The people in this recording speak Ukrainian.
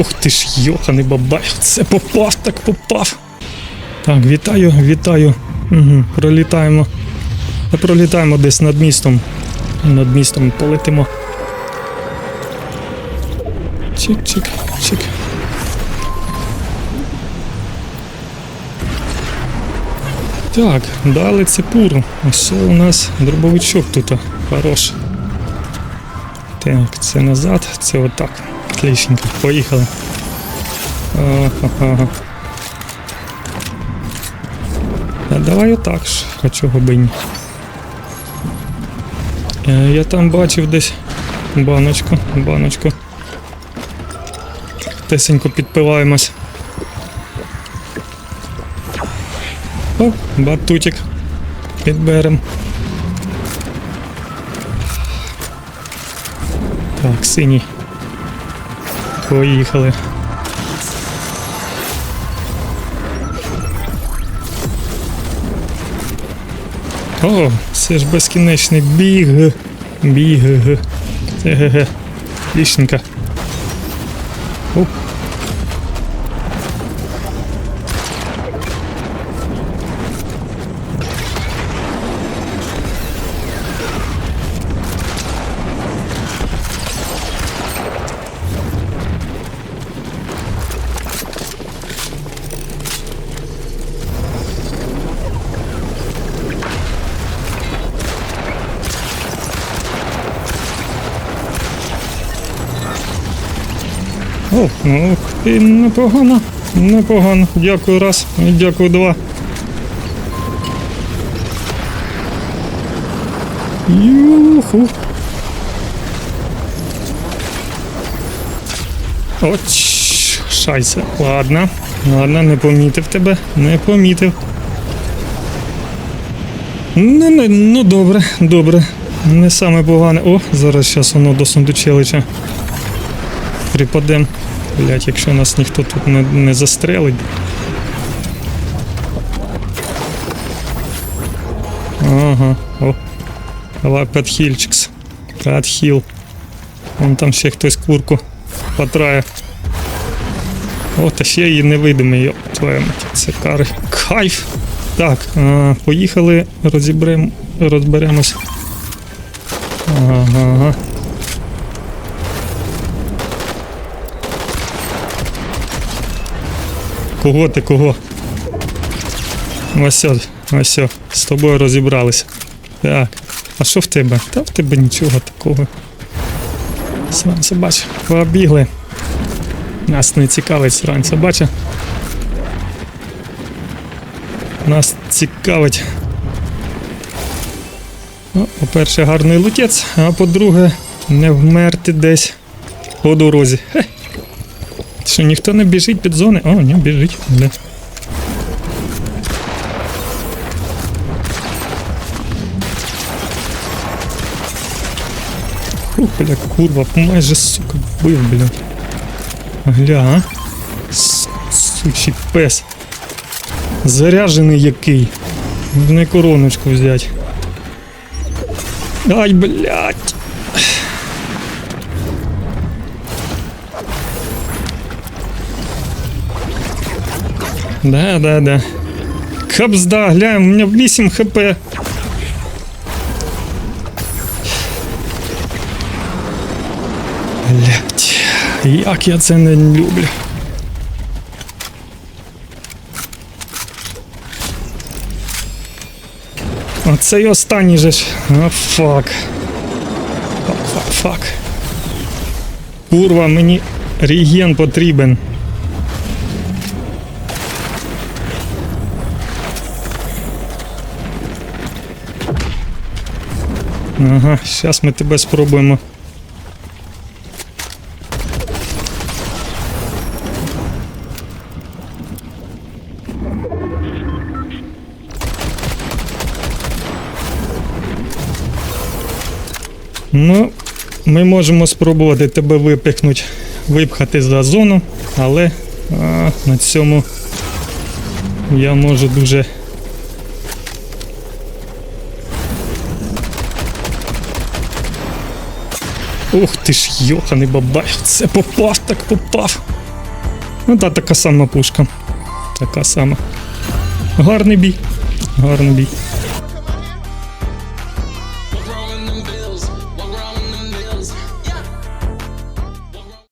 Ух ти ж, йоханий бабай, це попав, так попав. Так, вітаю, вітаю. Угу, пролітаємо. Пролітаємо десь над містом. Над містом полетимо. Чик-чик, чик. Так, дали цепуру. Ось у нас дробовичок тут. Хорош. Так, це назад, це отак. Отличненько. Поїхали. А давай отак ж, би ні. Е, Я там бачив десь баночку, баночку. Тесенько підпиваємось. О, батутик. Підберем. Так, синій. Поїхали. О, це ж безкінечний біг. Біг. Еге. Лічненько. Оп. О, ну і непогано, непогано. Дякую раз, дякую два. Юху. От, шайся. Ладно, ладно, не помітив тебе, не помітив. Ну, ну, ну добре, добре. Не саме погане. О, зараз щас воно до сундучелича припадем. Блять, якщо нас ніхто тут не, не застрелить. Ага, о. Давай підхильчикс. Підхил. Вон там ще хтось курку потрає. О, та ще її невидимий, йоп, твоя мать, це кари. Кайф! Так, а, поїхали, розібрем, розберемось. Ага, ага. Кого ти кого? Ось, ось, з тобою розібралися. Так. А що в тебе? Та в тебе нічого такого. Срань собача. Побігли. Нас не цікавить срань собача. Нас цікавить. Ну, по-перше, гарний лутець, а по-друге, не вмерти десь по дорозі. Хе. Що ніхто не біжить під зони? О, не біжить. Бля. Фу, бля, курва, майже, сука, вбив, бля. Гля, а? Сучий пес. Заряжений який. Не короночку взять. Ай, блядь. Да, да, да. Кабзда, глянь, у меня 8 хп. Блять, як я це не люблю. Оцей останній же ж. А, фак. Фак, фак, фак. Курва, мені реген потрібен. Ага, зараз ми тебе спробуємо. Ну, ми можемо спробувати тебе випихнути, випхати за зону, але а, на цьому я можу дуже Ух ти ж, йоханий бабай, це попав, так попав. Ну та така сама пушка. Така сама. Гарний бій. Гарний бій.